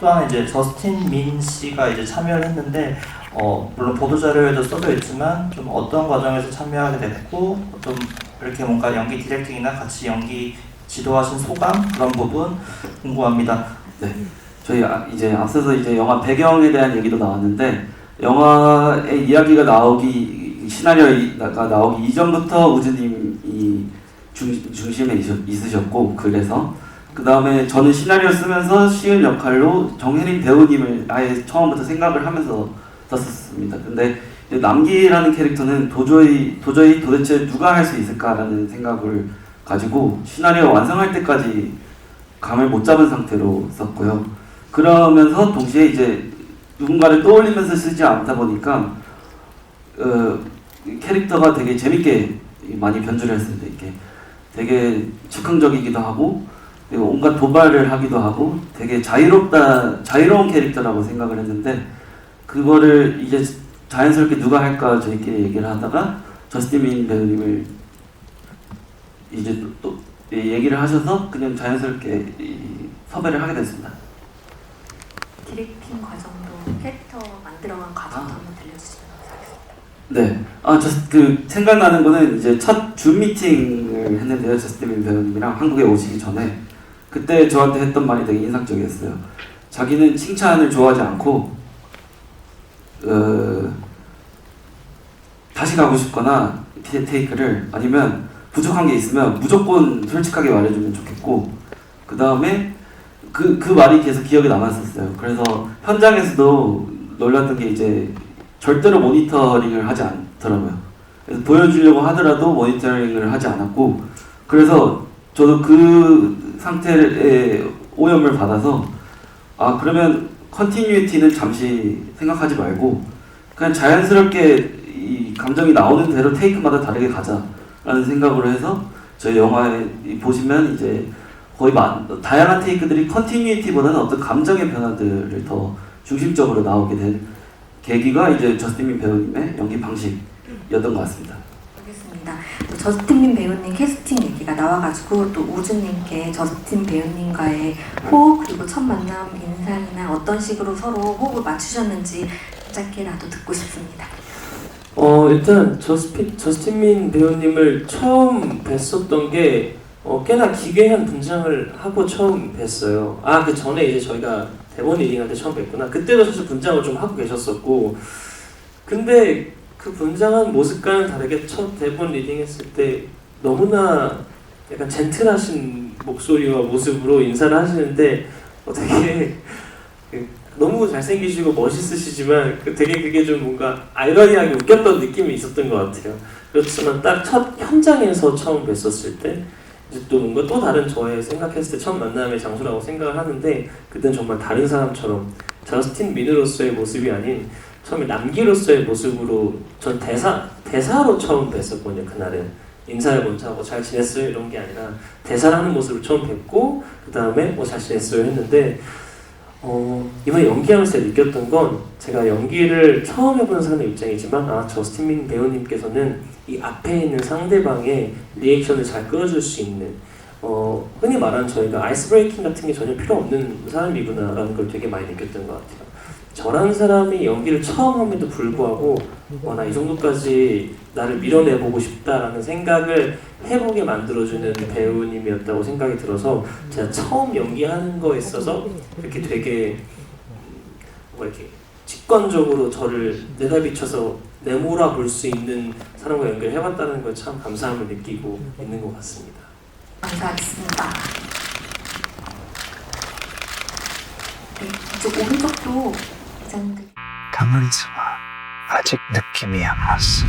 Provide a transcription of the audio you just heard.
또한 이제 저스틴 민 씨가 이제 참여를 했는데 어, 물론 보도 자료에도 써져 있지만 좀 어떤 과정에서 참여하게 됐고 좀 이렇게 뭔가 연기 디렉팅이나 같이 연기 지도하신 소감 그런 부분 궁금합니다. 저희 아- 이제 앞서서 이제 영화 배경에 대한 얘기도 나왔는데 영화의 이야기가 나오기 시나리오가 나오기 이전부터 우즈님이 중, 중심에 있으- 있으셨고 그래서 그 다음에 저는 시나리오 쓰면서 시은 역할로 정혜린 배우님을 아예 처음부터 생각을 하면서 썼었습니다. 근데 남기라는 캐릭터는 도저히 도저히 도대체 누가 할 수 있을까라는 생각을 가지고 시나리오 완성할 때까지 감을 못 잡은 상태로 썼고요. 그러면서 동시에 이제 누군가를 떠올리면서 쓰지 않다 보니까 어, 캐릭터가 되게 재밌게 많이 변주를 했습니다. 이렇게 되게 즉흥적이기도 하고 온갖 도발을 하기도 하고 되게 자유롭다 자유로운 캐릭터라고 생각을 했는데 그거를 이제 자연스럽게 누가 할까 저희끼리 얘기를 하다가 저스틴 민 배우님을 이제 또, 또 얘기를 하셔서 그냥 자연스럽게 이 섭외를 하게 됐습니다. 디렉팅 과정도 캐릭터 만들어간 과정도 아. 한번 들려주시면 감사하겠습니다. 네. 아, 저, 그, 생각나는 거는 이제 첫 줌 미팅을 했는데요. 저스틴 배우님이랑 한국에 오시기 전에. 그때 저한테 했던 말이 되게 인상적이었어요. 자기는 칭찬을 좋아하지 않고, 어, 다시 가고 싶거나, 테- 테이크를, 아니면 부족한 게 있으면 무조건 솔직하게 말해주면 좋겠고, 그 다음에 그, 그 말이 계속 기억에 남았었어요. 그래서 현장에서도 놀랐던 게 이제 절대로 모니터링을 하지 않더라고요. 그래서 보여주려고 하더라도 모니터링을 하지 않았고, 그래서 저도 그 상태의 오염을 받아서, 아, 그러면 컨티뉴이티는 잠시 생각하지 말고, 그냥 자연스럽게 이 감정이 나오는 대로 테이크마다 다르게 가자라는 생각으로 해서, 저희 영화에 이 보시면 이제 거의 마, 다양한 테이크들이 컨티뉴이티보다는 어떤 감정의 변화들을 더 중심적으로 나오게 된 계기가 이제 저스틴 배우님의 연기 방식이었던 것 같습니다. 저스틴 배우님 캐스팅 얘기가 나와가지고 또 우주님께 저스틴 배우님과의 호흡 그리고 첫 만남 인상이나 어떤 식으로 서로 호흡을 맞추셨는지 짧게라도 듣고 싶습니다. 어 일단 저스피, 저스틴민 배우님을 처음 뵀었던 게 어, 꽤나 기괴한 분장을 하고 처음 뵀어요. 아 그 전에 이제 저희가 대본 리딩할 때 처음 뵀구나. 그때도 사실 분장을 좀 하고 계셨었고, 근데 그 분장한 모습과는 다르게 첫 대본 리딩했을 때 너무나 약간 젠틀하신 목소리와 모습으로 인사를 하시는데 어, 되게 그 너무 잘생기시고 멋있으시지만 그 되게 그게 좀 뭔가 아이러니하게 웃겼던 느낌이 있었던 것 같아요. 그렇지만 딱 첫 현장에서 처음 뵀었을 때 이제 또 뭔가 또 다른 저의 생각했을 때 첫 만남의 장소라고 생각을 하는데 그땐 정말 다른 사람처럼 저스틴 민으로서의 모습이 아닌 처음에 남기로서의 모습으로 전 대사 대사로 처음 뵀었거든요 그날은 인사를 먼저 하고 잘 지냈어요 이런 게 아니라 대사를 하는 모습을 처음 뵙고 그 다음에 뭐 잘 지냈어요 했는데 어, 이번에 연기하면서 느꼈던 건 제가 연기를 처음 해보는 사람의 입장이지만 아 저스틴 민 배우님께서는 이 앞에 있는 상대방의 리액션을 잘 끌어줄 수 있는 어, 흔히 말하는 저희가 아이스 브레이킹 같은 게 전혀 필요 없는 사람이구나라는 걸 되게 많이 느꼈던 것 같아요. 저런 사람이 연기를 처음 함에도 불구하고 와, 나이 정도까지 나를 밀어내보고 싶다라는 생각을 해보게 만들어주는 배우님이었다고 생각이 들어서 제가 처음 연기하는 거에 있어서 이렇게 되게 뭐 이렇게 직관적으로 저를 내다비쳐서 내몰아 볼 수 있는 사람과 연기를 해봤다는 걸 참 감사함을 느끼고 있는 것 같습니다. 감사하겠습니다. 네, 이쪽 오른쪽도 기자님들 가만있어 봐. 아직 느낌이 안 왔어.